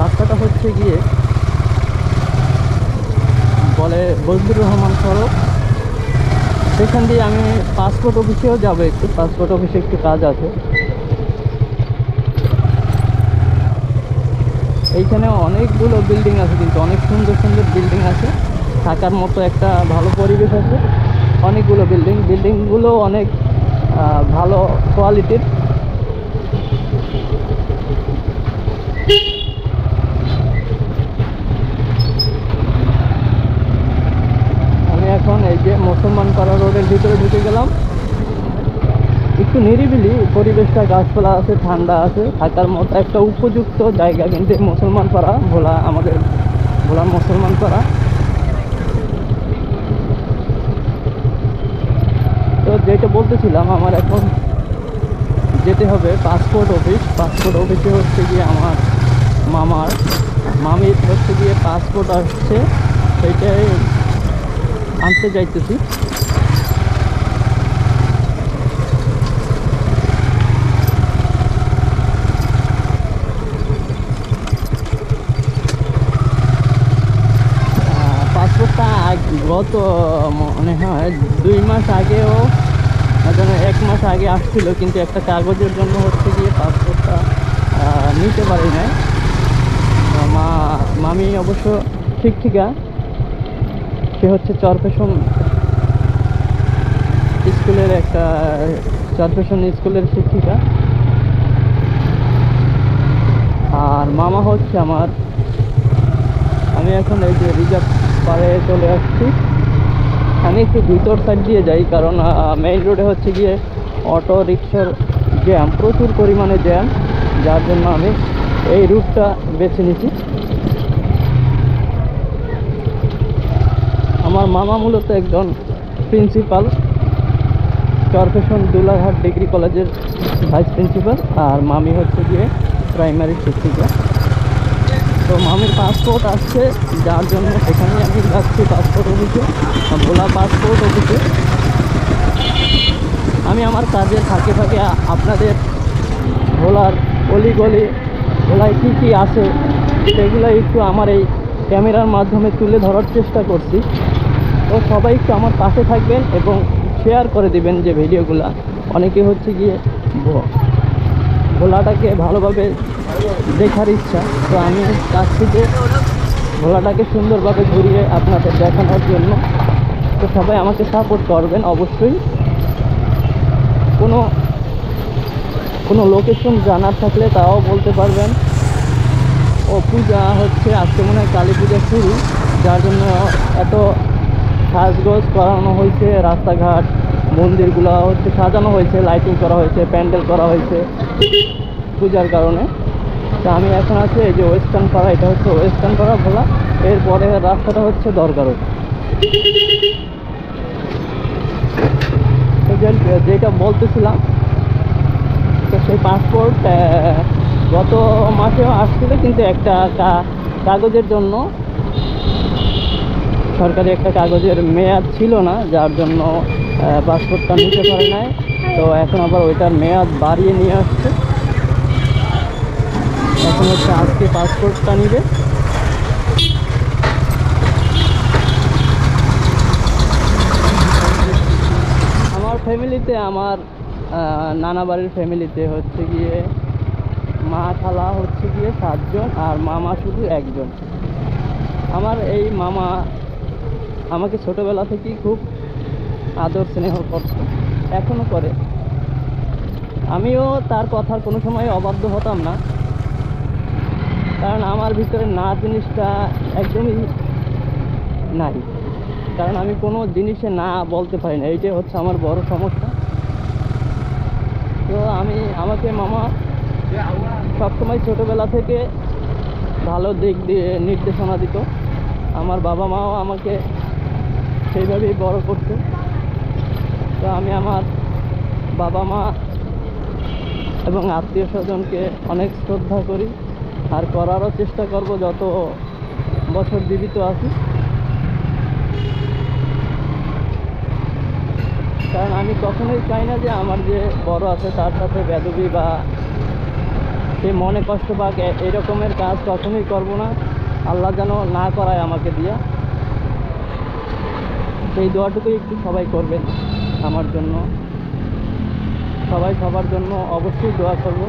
রাস্তাটা হচ্ছে গিয়ে বলে বজলুর রহমান সড়ক। সেখান দিয়ে আমি পাসপোর্ট অফিসেও যাব একটু পাসপোর্ট অফিসে একটু কাজ আছে। এইখানে অনেকগুলো বিল্ডিং আছে কিন্তু অনেক সুন্দর সুন্দর বিল্ডিং আছে। থাকার মতো একটা ভালো পরিবেশ আছে। অনেকগুলো বিল্ডিং বিল্ডিংগুলো অনেক ভালো কোয়ালিটির আমি এখন এই যে মুসলমান পাড়া রোডের ভিতরে ঢুকে গেলাম একটু নিরিবিলি, পরিবেশটা গাছপালা আছে, ঠান্ডা আছে, থাকার মতো একটা উপযুক্ত জায়গা কিন্তু মুসলমান পাড়া, ভোলা আমাদের ভোলা মুসলমান পাড়া। তো যেটা বলতেছিলাম, আমার এখন যেতে হবে পাসপোর্ট অফিস পাসপোর্ট অফিসে হচ্ছে গিয়ে আমার মামার, মামির হচ্ছে গিয়ে পাসপোর্ট আসছে, সেইটাই আনতে যাইতেছি আহ, পাসপোর্টটা আগ- গত মনে হয়, দুই মাস আগেও না এক মাস আগে আসছিল, কিন্তু একটা কাগজের জন্য হচ্ছে গিয়ে পাসপোর্টটা নিতে পারি নাই। মা, মামি অবশ্য ঠিকা। সে হচ্ছে চরফেশন স্কুলের একটা, চরফেশন স্কুলের শিক্ষিকা। আর মামা হচ্ছে আমার, আমি এখন এই যে রিজার্ভ পাড়ে চলে আসছি। আমি একটু ভিতর সাইড দিয়ে যাই, কারণ মেইন রোডে হচ্ছে গিয়ে অটো রিক্সার জ্যাম প্রচুর পরিমাণে জ্যাম যার জন্য আমি এই রুটটা বেছে নিছি আমার মামা মূলত একজন প্রিন্সিপাল চরফেশন দুলাঘাট ডিগ্রি কলেজের ভাইস প্রিন্সিপাল আর মামি হচ্ছে গিয়ে প্রাইমারি শিক্ষিকা। তো মামির পাসপোর্ট আসছে যার জন্য সেখানে আমি যাচ্ছি পাসপোর্ট অফিসে ভোলা পাসপোর্ট অফিসে। আমি আমার কাজের ফাঁকে থাকে আপনাদের ভোলার গলি গলি ভোলায় কী কী আছে, সেগুলো একটু আমার এই ক্যামেরার মাধ্যমে তুলে ধরার চেষ্টা করছি। তো সবাই একটু আমার পাশে থাকবেন এবং শেয়ার করে দিবেন যে ভিডিওগুলো। অনেকে হচ্ছে গিয়ে ভোলাটাকে ভালোভাবে দেখার ইচ্ছা। তো আমি কাছ থেকে ভোলাটাকে সুন্দরভাবে ঘুরিয়ে আপনাদের দেখানোর জন্য তো সবাই আমাকে সাপোর্ট করবেন, অবশ্যই। কোনো কোনো লোকেশন জানার থাকলে তাও বলতে পারবেন। ও পূজা হচ্ছে আজকে মনে হয় কালী পূজা শুরু, যার জন্য এত সাজগোজ করানো হয়েছে রাস্তাঘাট। মন্দিরগুলো হচ্ছে সাজানো হয়েছে লাইটিং করা হয়েছে, প্যান্ডেল করা হয়েছে পূজার কারণে। তা আমি এখন আছি এই যে ওয়েস্টার্ন পাড়া, এটা হচ্ছে ওয়েস্টার্ন পাড়া ভোলা। এরপরে রাস্তাটা হচ্ছে যে- যেটা বলতেছিলাম, তো সেই পাসপোর্ট গত মাসেও আসছিল, কিন্তু একটা কাগজের জন্য, সরকারি একটা কাগজের মেয়াদ ছিল না, যার জন্য পাসপোর্টটা নিতে পারে নাই। তো এখন আবার ওইটার মেয়াদ বাড়িয়ে নিয়ে আসছে। এখন হচ্ছে আজকে পাসপোর্টটা নিবে। আমার ফ্যামিলিতে, আমার নানা বাড়ির ফ্যামিলিতে হচ্ছে গিয়ে মা খালা হচ্ছে গিয়ে সাতজন আর মামা শুধু একজন। আমার এই মামা আমাকে ছোটোবেলা থেকেই খুব আদর স্নেহ করত এখনও করে। আমিও তার কথার কোনো সময় অবাধ্য হতাম না। কারণ আমার ভিতরে না জিনিসটা একদমই নাই। কারণ আমি কোনো জিনিসে না বলতে পারি না, এইটাই হচ্ছে আমার বড় সমস্যা। তো আমি, আমাকে মামা সবসময় ছোটোবেলা থেকে ভালো দিক দিয়ে নির্দেশনা দিত। আমার বাবা মাও আমাকে সেইভাবেই বড় করছে তো আমি আমার বাবা মা এবং আত্মীয় স্বজনকে অনেক শ্রদ্ধা করি আর করারও চেষ্টা করব যত বছর জীবিত আছি। কারণ আমি কখনোই চাই না যে আমার যে বড় আছে তার সাথে বেদবি বা সে মনে কষ্ট এ- এরকমের কাজ কখনোই করব না। আল্লাহ যেন না করায় আমাকে দিয়া। সেই দোয়াটুকুই একটু সবাই করবেন। আমার জন্য। সবাই সবার জন্য অবশ্যই দোয়া করব।